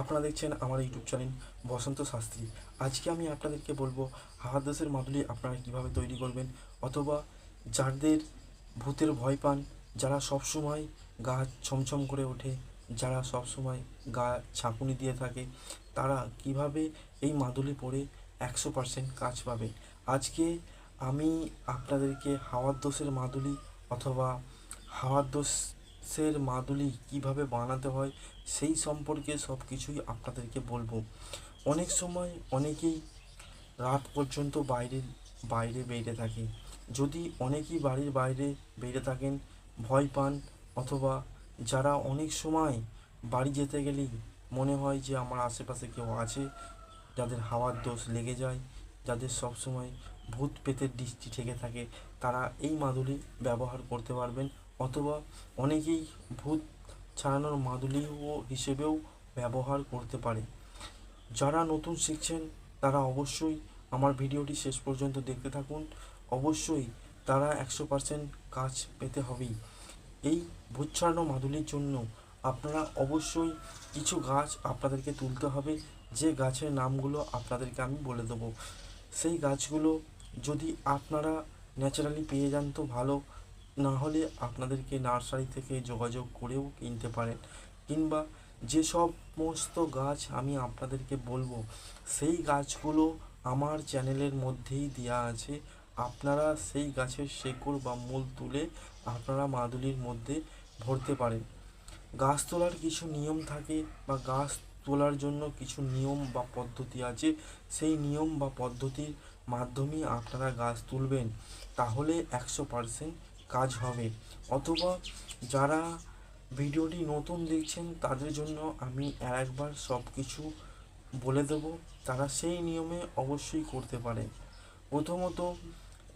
আপনারা দেখছেন আমার ইউটিউব চ্যানেল বসন্ত শাস্ত্রী। আজকে আমি আপনাদেরকে বলব হাওয়াদাসের মাদুলি আপনারা কীভাবে তৈরি করবেন অথবা যাদের ভূতের ভয় পান, যারা সবসময় গা ছমছম করে ওঠে, যারা সবসময় গা ছাঁকুনি দিয়ে থাকে, তারা কীভাবে এই মাদুলি পরে একশো পার্সেন্ট কাজ পাবে? আজকে আমি আপনাদেরকে হাওয়ার দোষের মাদুলি অথবা হাওয়ার দোষের মাদুলি কীভাবে বানাতে হয়, সেই সম্পর্কে সব কিছুই আপনাদেরকে বলব। অনেক সময় অনেকেই রাত পর্যন্ত বাইরে বাইরে বেরিয়ে থাকে। যদি অনেকেই বাড়ির বাইরে বেরিয়ে থাকেন, ভয় পান, অথবা যারা অনেক সময় বাড়ি যেতে গেলেই মনে হয় যে আমার আশেপাশে কেউ আছে, যাদের হাওয়ার দোষ লেগে যায়, যাদের সব সময় ভূত পেতের দৃষ্টি থেকে থাকে, তারা এই মাদুলি ব্যবহার করতে পারবেন। অথবা অনেকেই ভূত ছাড়ানোর মাদুলিও হিসেবেও ব্যবহার করতে পারে। যারা নতুন শিখছেন, তারা অবশ্যই আমার ভিডিওটি শেষ পর্যন্ত দেখতে থাকুন। অবশ্যই তারা একশো পার্সেন্ট কাজ পেতে হবেই। এই ভূত ছাড়ানো মাদুলির জন্য আপনারা অবশ্যই কিছু গাছ আপনাদেরকে তুলতে হবে। যে গাছের নামগুলো আপনাদেরকে আমি বলে দেবো। সেই গাছগুলো যদি আপনারা ন্যাচারালি পেয়ে যান তো ভালো। না হলে আপনাদেরকে নার্সারি থেকে যোগাযোগ করেও কিনতে পারেন। কিংবা যে সব সমস্ত গাছ আমি আপনাদেরকে বলব, সেই গাছগুলো আমার চ্যানেলের মধ্যেই দেওয়া আছে। আপনারা সেই গাছের শেকড় বা মূল তুলে আপনারা মাদুলির মধ্যে ভরতে পারেন। গাছ তোলার কিছু নিয়ম থাকে বা গাছ তোলার জন্য কিছু নিয়ম বা পদ্ধতি আছে। সেই নিয়ম বা পদ্ধতির মাধ্যমে আপনারা গাছ তুলবেন। তাহলে একশো পার্সেন্ট কাজ হবে। অথবা যারা ভিডিওটি নতুন দেখছেন, তাদের জন্য আমি একবার সব কিছু বলে দেব। তারা সেই নিয়মে অবশ্যই করতে পারে প্রথমত,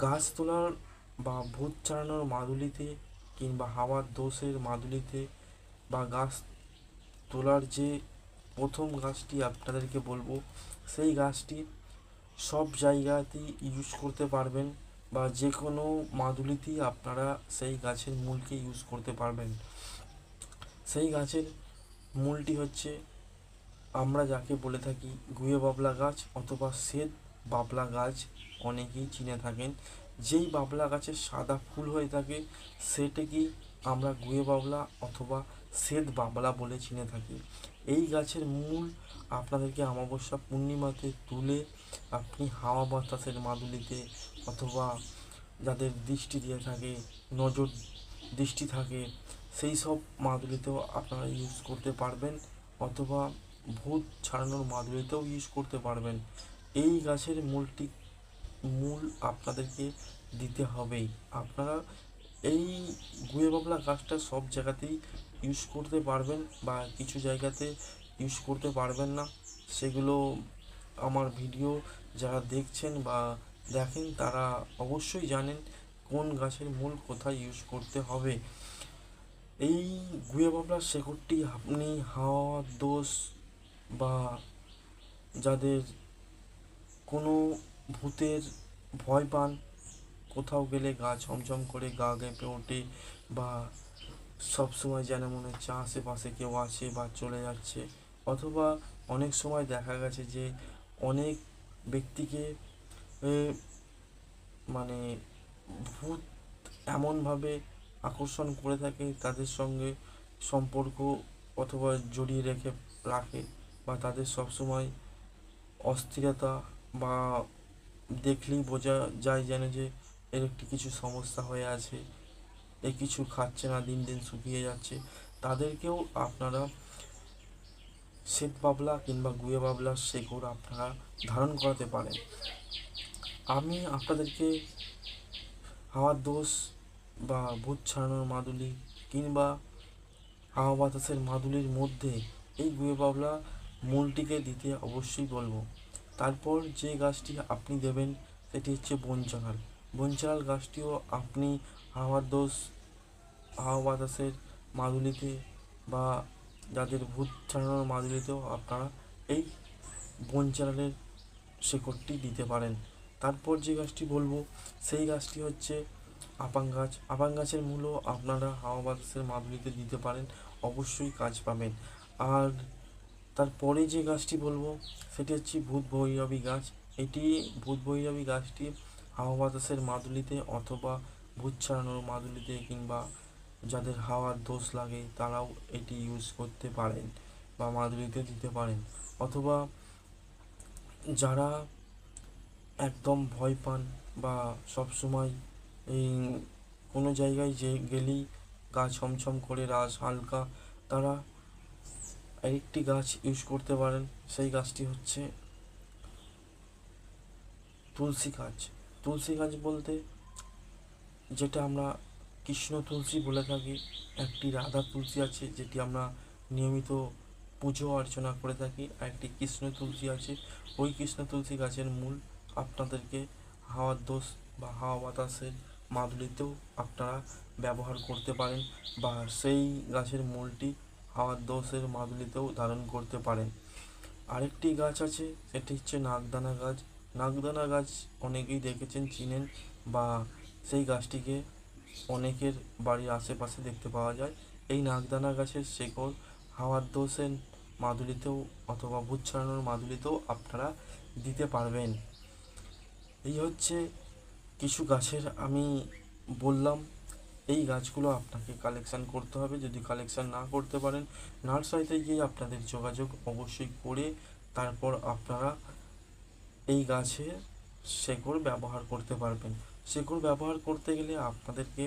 গাছ তোলার বা ভূত চালানোর মাদুলিতে কিংবা হাওয়ার দোষের মাদুলিতে বা গাছ তোলার যে প্রথম গাছটি আপনাদেরকে বলব, সেই গাছটি সব জায়গাতেই ইউজ করতে পারবেন। বা যে কোনো মাদুলিতেই আপনারা সেই গাছের মূলকে ইউজ করতে পারবেন। সেই গাছের মূলটি হচ্ছে আমরা যাকে বলে থাকি গুয়ে বাবলা গাছ অথবা শ্বেত বাবলা গাছ অনেকেই চিনে থাকেন। যেই বাবলা গাছের সাদা ফুল হয়ে থাকে, সেটাকেই আমরা গুয়ে বাবলা অথবা শ্বেত বাবলা বলে চিনে থাকি। এই গাছের মূল আপনাদেরকে অমাবস্যা পূর্ণিমাতে তুলে আপনি হাওয়া বাতাসের মাদুলিতে অথবা যাদের দৃষ্টি দিয়ে থাকে, নজর দৃষ্টি থাকে, সেই সব মাদুলিতেও আপনারা ইউজ করতে পারবেন অথবা ভূত ছাড়ানোর মাদুলিতেও ইউজ করতে পারবেন। এই গাছের মূলটি, মূল আপনাদেরকে দিতে হবেই। আপনারা এই গুয়ে বাবলা গাছটা সব জায়গাতেই ইউজ করতে পারবেন বা কিছু জায়গাতে ইউজ করতে পারবেন না। সেগুলো আমার ভিডিও যারা দেখছেন বা দেখেন, তারা অবশ্যই জানেন কোন গাছের মূল কোথায় ইউজ করতে হবে। এই গুয়ে বাবলার শেকড়টি আপনি হাওয়ার দোষ বা যাদের কোনো ভূতের ভয় পান, কোথাও গেলে গা ছমছম করে, গা গেঁপে ওঠে বা সবসময় যেন মনে হচ্ছে আশেপাশে কেউ আছে বা চলে যাচ্ছে। অথবা অনেক সময় দেখা গেছে যে অনেক ব্যক্তিকে মানে ভূত এমনভাবে আকর্ষণ করে থাকে তাদের সঙ্গে সম্পর্ক অথবা জড়িয়ে রেখে রাখে বা তাদের সবসময় অস্থিরতা বা দেখলেই বোঝা যায় যেন যে এর একটি কিছু সমস্যা হয়ে আছে, এ কিছু খাচ্ছে না, দিন দিন শুকিয়ে যাচ্ছে। তাদেরকেও আপনারা শ্বেত বাবলা কিংবা গুয়ে বাবলার শেকড় আপনারা ধারণ করাতে পারেন। আমি আপনাদেরকে হাওয়ার দোষ বা ভূত ছাড়ানোর মাদুলি কিংবা হাওয়া বাতাসের মাদুলির মধ্যে এই গুয়ে বাবলা মূলটিকে দিতে অবশ্যই বলব। তারপর যে গাছটি আপনি দেবেন, সেটি হচ্ছে বনচাঁড়াল বনচাঁড়াল গাছটিও আপনি হাওয়ার দোষ, হাওয়া বাতাসের মাদুলিতে বা যাদের ভূত ছাড়ানোর মাদুলিতেও আপনারা এই বনচাঁড়ালের শেকড়টি দিতে পারেন। তারপর যে গাছটি বলব, সেই গাছটি হচ্ছে আপাং গাছ। আপাং গাছের মূলও আপনারা হাওয়া বাতাসের মাদুলিতে দিতে পারেন, অবশ্যই কাজ পাবেন। আর তারপরে যে গাছটি বলব, সেটি হচ্ছে ভূত ভৈরবী গাছ। এটি ভূত ভৈরবী গাছটি হাওয়া বাতাসের মাদুলিতে অথবা ভূত ছাড়ানোর মাদুলিতে কিংবা যাদের হাওয়ার দোষ লাগে তারাও এটি ইউজ করতে পারেন বা মাদুরিতে দিতে পারেন। অথবা যারা একদম ভয় পান বা সবসময় এই কোনো জায়গায় যে গেলেই গা ছমছম করে রাস হালকা, তারা আরেকটি গাছ ইউজ করতে পারেন। সেই গাছটি হচ্ছে তুলসী গাছ। তুলসী গাছ বলতে যেটা আমরা কৃষ্ণ তুলসী বলে থাকি, একটি রাধা তুলসী আছে যেটি আমরা নিয়মিত পুজো অর্চনা করে থাকি, আর একটি কৃষ্ণ তুলসী আছে। ওই কৃষ্ণ তুলসী গাছের মূল আপনাদেরকে হাওয়ার দোষ বা হাওয়া বাতাসের মাদুলিতেও আপনারা ব্যবহার করতে পারেন বা সেই গাছের মূলটি হাওয়ার দোষের মাদুলিতেও ধারণ করতে পারেন। আরেকটি গাছ আছে, সেটি হচ্ছে নাগদানা গাছ। নাগদানা গাছ অনেকেই দেখেছেন, চিনেন বা সেই গাছটিকে অনেকের বাড়ির আশেপাশে দেখতে পাওয়া যায়। এই নাগদানা গাছের শেকড় হাওয়ার দোষের মাদুলিতেও অথবা ভূত ছাড়ানোর মাদুলিতেও আপনারা দিতে পারবেন। এই হচ্ছে কিছু গাছের আমি বললাম। এই গাছগুলো আপনাকে কালেকশান করতে হবে। যদি কালেকশান না করতে পারেন, নার্সারিতে গিয়ে আপনাদের যোগাযোগ অবশ্যই করে তারপর আপনারা এই গাছে শেকড় ব্যবহার করতে পারবেন। শেকড় ব্যবহার করতে গেলে আপনাদেরকে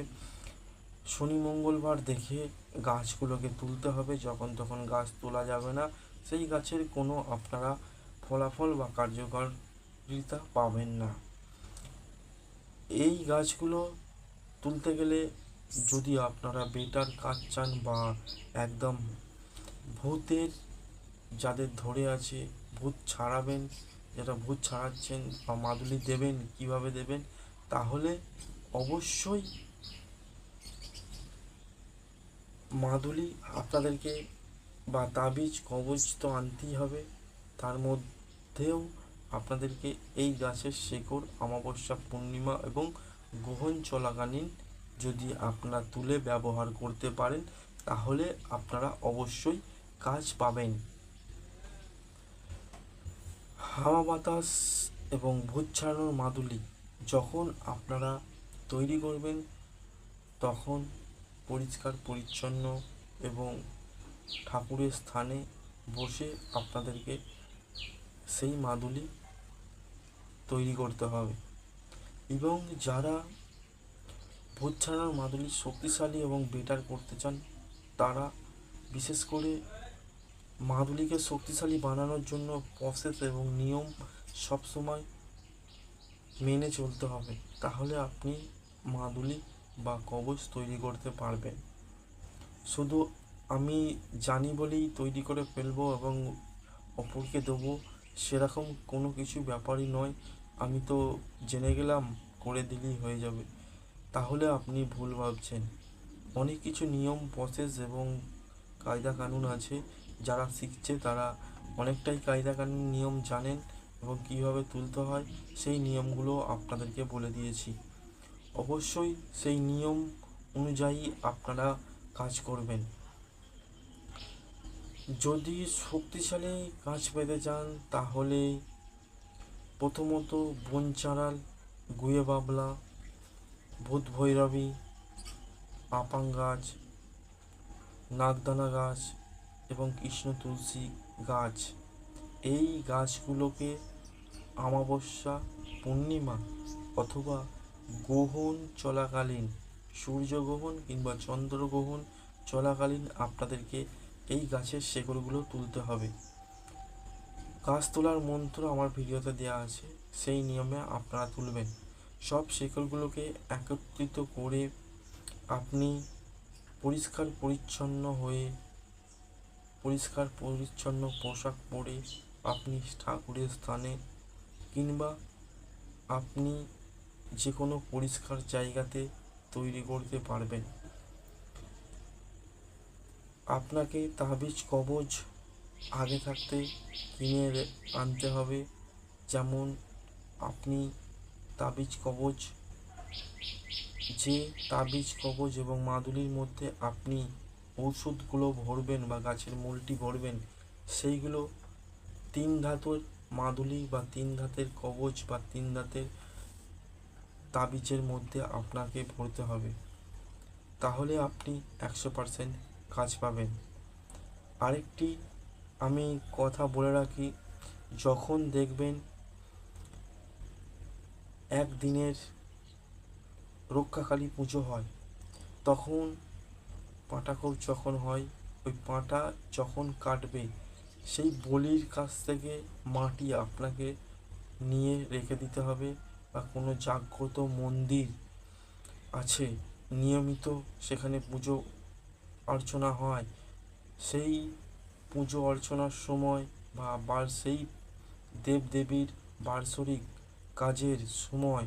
শনি, মঙ্গলবার দেখে গাছগুলোকে তুলতে হবে। যখন তখন গাছ তোলা যাবে না, সেই গাছের কোনো আপনারা ফলাফল বা কার্যকারিতা পাবেন না। এই গাছগুলো তুলতে গেলে যদি আপনারা বেটার কাজ চান বা একদম ভূতের যাদের ধরে আছে, ভূত ছাড়াবেন যেটা ভূত ছাড়াচ্ছেন বা মাদুলি দেবেন, কীভাবে দেবেন তাহলে অবশ্যই মাদুলি আপনাদেরকে বা তাবিজ, কবজ তো আনতেই হবে। তার মধ্যেও আপনাদেরকে এই গাছের শেকড়, অমাবস্যা, পূর্ণিমা এবং গ্রহণ চলাকালীন যদি আপনারা তুলে ব্যবহার করতে পারেন, তাহলে আপনারা অবশ্যই কাজ পাবেন। হাওয়া বাতাস এবং ভূত ছাড়ানোর মাদুলি যখন আপনারা তৈরি করবেন, তখন পরিষ্কার, পরিচ্ছন্ন এবং ঠাকুরের স্থানে বসে আপনাদেরকে সেই মাদুলি তৈরি করতে হবে। এবং যারা ভূত ছাড়ানোর মাদুলি শক্তিশালী এবং বেটার করতে চান, তারা বিশেষ করে মাদুলিকে শক্তিশালী বানানোর জন্য প্রসেস এবং নিয়ম সবসময় মেনে চলতে হবে। তাহলে আপনি মাদুলি বা কবচ তৈরি করতে পারবেন। শুধু আমি জানি বলেই তৈরি করে ফেলব এবং অপরকে দেবো, সেরকম কোনো কিছু ব্যাপারই নয়। আমি তো জেনে গেলাম, করে দিলেই হয়ে যাবে। তাহলে আপনি ভুল ভাবছেন। অনেক কিছু নিয়ম প্রসেস এবং কায়দা কানুন আছে। যারা শিখছে তারা অনেকটাই কায়দা কানুন নিয়ম জানেন। এবং কীভাবে তুলতে হয়, সেই নিয়মগুলো আপনাদেরকে বলে দিয়েছি। অবশ্যই সেই নিয়ম অনুযায়ী আপনারা কাজ করবেন। যদি শক্তিশালী কাজ পেতে চান, তাহলে প্রথমত বন চাঁড়াল গুয়ে বাবলা, ভূত ভৈরবী আপাং গাছ, নাগদানা গাছ এবং কৃষ্ণ তুলসী গাছ। এই গাছগুলোকে অমাবস্যা, পূর্ণিমা অথবা গ্রহণ চলাকালীন, সূর্যগ্রহণ কিংবা চন্দ্রগ্রহণ চলাকালীন আপনাদেরকে এই গাছের শেকড়গুলো তুলতে হবে। গাছ তোলার মন্ত্র আমার ভিডিওতে দেওয়া আছে, সেই নিয়মে আপনারা তুলবেন। সব শেকড়গুলোকে একত্রিত করে আপনি পরিষ্কার পরিচ্ছন্ন হয়ে, পরিষ্কার পরিচ্ছন্ন পোশাক পরে আপনি ঠাকুরের স্থানে কিংবা আপনি যে কোনো পরিষ্কার জায়গাতে তৈরি করতে পারবেন। আপনাকে তাবিজ কবজ আগে থাকতে কিনে আনতে হবে। যেমন আপনি তাবিজ কবজ, যে তাবিজ কবজ এবং মাদুলির মধ্যে আপনি ঔষধগুলো ভরবেন বা গাছের মূলটি ভরবেন, সেইগুলো তিন ধাতুর মাদুলি বা তিন ধাতের কবচ বা তিন ধাতের তাবিজের মধ্যে আপনাকে পড়তে হবে। তাহলে আপনি একশো পারসেন্ট কাজ পাবেন। আরেকটি আমি কথা বলে রাখি, যখন দেখবেন একদিনের রক্ষাকালী পুজো হয়, তখন পাঁটাকোর যখন হয়, ওই পাঁটা যখন কাটবে সেই বলির কাছ থেকে মাটি আপনাকে নিয়ে রেখে দিতে হবে বা কোনো জাগ্রত মন্দির আছে, নিয়মিত সেখানে পুজো অর্চনা হয়। সেই পুজো অর্চনার সময় বা বার সেই দেবদেবীর বার্ষরিক কাজের সময়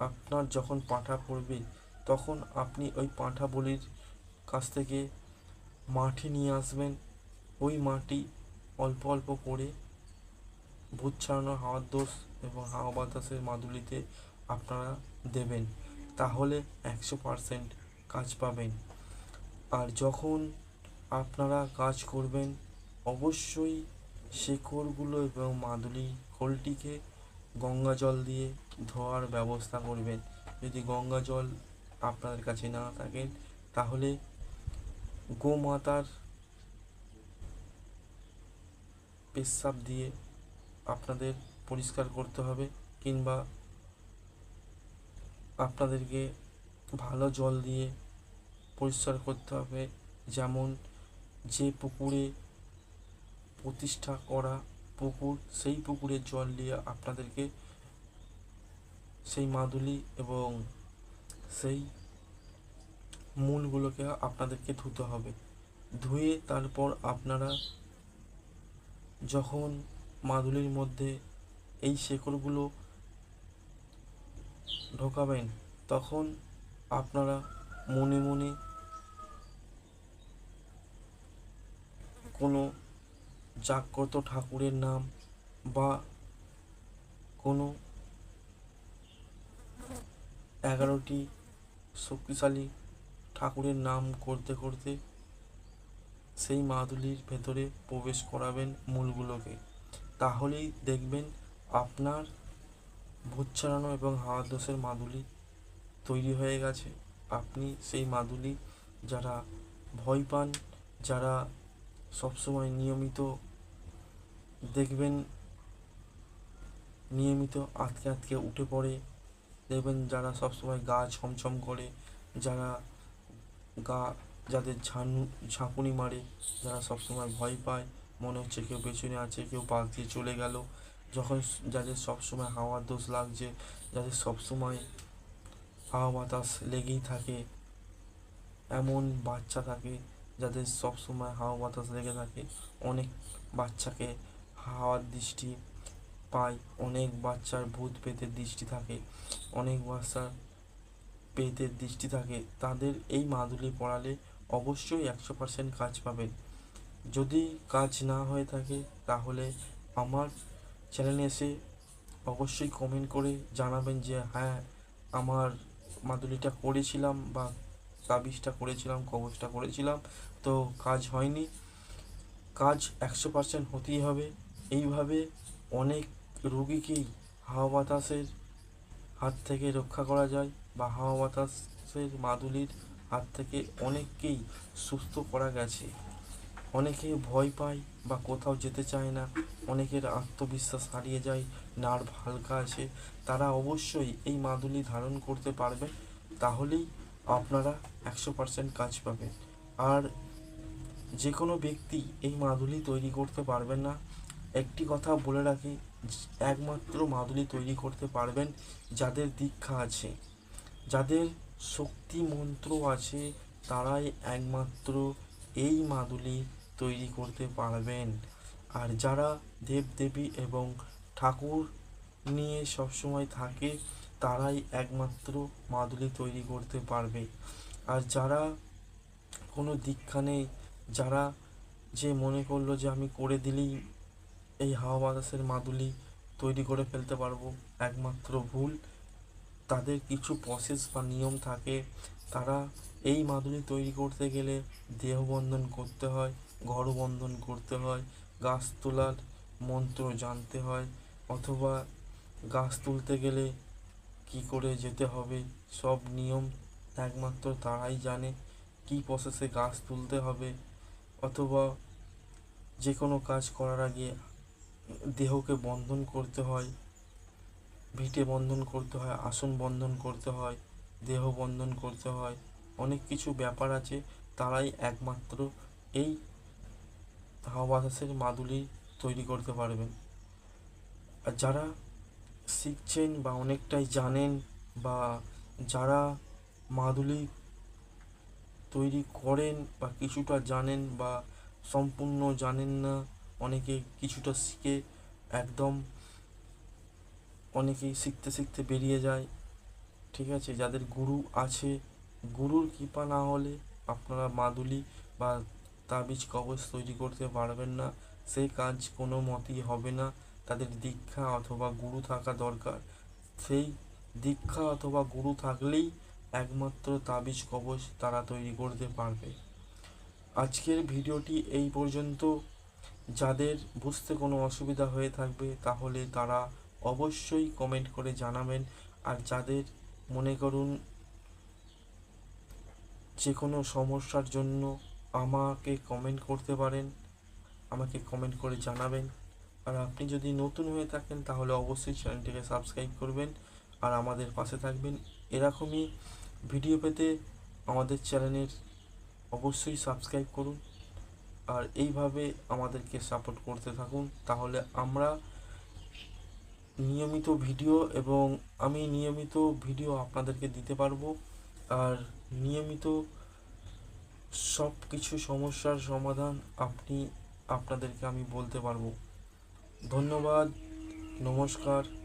আপনার যখন পাঁঠা পড়বে, তখন আপনি ওই পাঁঠা বলির কাছ থেকে মাটি নিয়ে আসবেন। ওই মাটি অল্প অল্প করে ভূত ছাড়ানো হাওয়ার দোষ এবং হাওয়া বাতাসের মাদুলিতে আপনারা দেবেন। তাহলে একশো পারসেন্ট কাজ পাবেন। আর যখন আপনারা কাজ করবেন, অবশ্যই শেকড়গুলো এবং মাদুলি খোলটিকে গঙ্গা জল দিয়ে ধোয়ার ব্যবস্থা করবেন। যদি গঙ্গা জল আপনাদের কাছে না থাকেন, তাহলে গোমাতার পেচ্ছাপ দিয়ে আপনাদের পরিষ্কার করতে হবে কিংবা আপনাদেরকে ভালো জল দিয়ে পরিষ্কার করতে হবে। যেমন যে পুকুরে প্রতিষ্ঠা করা পুকুর, সেই পুকুরের জল দিয়ে আপনাদেরকে সেই মাদুলি এবং সেই মূলগুলোকে আপনাদেরকে ধুতে হবে। ধুয়ে তারপর আপনারা যখন মাদুলির মধ্যে এই শেকড়গুলো ঢোকাবেন, তখন আপনারা মনে মনে কোনো জাগ্রত ঠাকুরের নাম বা কোনো এগারোটি শক্তিশালী ঠাকুরের নাম করতে করতে সেই মাদুলির ভেতরে প্রবেশ করাবেন মূলগুলোকে। তাহলেই দেখবেন আপনার ভূত ছাড়ানো এবং হাওয়া দোষের মাদুলি তৈরি হয়ে গেছে। আপনি সেই মাদুলি যারা ভয় পান, যারা সবসময় নিয়মিত দেখবেন, নিয়মিত আটকে আটকে উঠে পড়ে, দেখবেন যারা সবসময় গা ছমছম করে, যারা গা যাদের ঝানু, ঝাঁকুনি মারে, যারা সবসময় ভয় পায়, মনে হচ্ছে কেউ পেছনে আছে, কেউ পাশ দিয়ে চলে গেল। যখন যাদের সবসময় হাওয়ার দোষ লাগছে, যাদের সবসময় হাওয়া বাতাস লেগেই থাকে, এমন বাচ্চা থাকে, যাদের সবসময় হাওয়া বাতাস লেগে থাকে, অনেক বাচ্চাকে হাওয়ার দৃষ্টি পায়, অনেক বাচ্চার ভূত পেতের দৃষ্টি থাকে, অনেক বাচ্চার পেতের দৃষ্টি থাকে। তাদের এই মাদুলি পড়ালে অবশ্যই একশো পার্সেন্ট কাজ পাবেন। যদি কাজ না হয়ে থাকে, তাহলে আমার চ্যানেলে এসে অবশ্যই কমেন্ট করে জানাবেন যে হ্যাঁ আমার মাদুলিটা করেছিলাম বা তাবিজটা করেছিলাম কবচটা করেছিলাম, তো কাজ হয়নি। কাজ একশো পার্সেন্ট হতেই হবে। এইভাবে অনেক রুগীকেই হাওয়া বাতাসের হাত থেকে রক্ষা করা যায় বা হাওয়া বাতাসের মাদুলির হাত থেকে অনেককেই সুস্থ করা গেছে। অনেকে ভয় পায় বা কোথাও যেতে চায় না। অনেকের আত্মবিশ্বাস হারিয়ে যায় নার্ভ হালকা আছে। তারা অবশ্যই এই মাদুলি ধারণ করতে পারবে, তাহলেই আপনারা একশো পার্সেন্ট কাজ পাবেন। আর যে কোনো ব্যক্তি এই মাদুলি তৈরি করতে পারবেন না, একটি কথা বলে রাখি, একমাত্র মাদুলি তৈরি করতে পারবেন যাদের দীক্ষা আছে। যাদের শক্তি মন্ত্র আছে, তারাই একমাত্র এই মাদুলি তৈরি করতে পারবেন। আর যারা দেবদেবী এবং ঠাকুর নিয়ে সবসময় থাকে, তারাই একমাত্র মাদুলি তৈরি করতে পারবে। আর যারা কোনো দীক্ষা নেই, যারা যে মনে করল যে আমি করে দিলেই এই হাওয়া বাতাসের মাদুলি তৈরি করে ফেলতে পারব, একমাত্র ভুল। তাদের কিছু প্রসেস বা নিয়ম থাকে, তারা এই মাদুলি তৈরি করতে গেলে দেহবন্ধন করতে হয় ঘরবন্ধন করতে হয়, গাছ তোলার মন্ত্র জানতে হয়, অথবা গাছ তুলতে গেলে কি করে যেতে হবে, সব নিয়ম একমাত্র তারাই জানে, কি প্রসেসে গাছ তুলতে হবে, অথবা যে কোনো কাজ করার আগে দেহকে বন্ধন করতে হয় ভিটে বন্ধন করতে হয়, আসন বন্ধন করতে হয়, দেহ বন্ধন করতে হয়, অনেক কিছু ব্যাপার আছে, তারাই একমাত্র এই হাওয়া বাতাসের মাদুলি তৈরি করতে পারবেন। আর যারা শিখছেন বা অনেকটাই জানেন বা যারা মাদুলি তৈরি করেন বা কিছুটা জানেন বা সম্পূর্ণ জানেন না, অনেকে কিছুটা শিখে একদম অনেকেই শিখতে শিখতে বেরিয়ে যায়। ঠিক আছে? যাদের গুরু আছে, গুরুর কৃপা না হলে আপনারা মাদুলি বা তাবিজ কবচ তৈরি করতে পারবেন না। সেই কাজ কোনো মতেই হবে না। তাদের দীক্ষা অথবা গুরু থাকা দরকার। সেই দীক্ষা অথবা গুরু থাকলেই একমাত্র তাবিজ কবচ তারা তৈরি করতে পারবে। আজকের ভিডিওটি এই পর্যন্ত। যাদের বুঝতে কোনো অসুবিধা হয়ে থাকবে তাহলে তারা অবশ্যই কমেন্ট করে জানাবেন। আর যাদের মনে করুন যে কোনো সমস্যার জন্য আমাকে কমেন্ট করতে পারেন, আমাকে কমেন্ট করে জানাবেন। আর আপনি যদি নতুন হয়ে থাকেন, তাহলে অবশ্যই চ্যানেলটিকে সাবস্ক্রাইব করবেন আর আমাদের পাশে থাকবেন। এরকমই ভিডিও পেতে আমাদের চ্যানেলের অবশ্যই সাবস্ক্রাইব করুন। আর এইভাবে আমাদেরকে সাপোর্ট করতে থাকুন। তাহলে আমরা নিয়মিত ভিডিও এবং আমি নিয়মিত ভিডিও আপনাদেরকে দিতে পারব। আর নিয়মিত সব কিছু সমস্যার সমাধান আপনি, আপনাদেরকে আমি বলতে পারব। ধন্যবাদ, নমস্কার।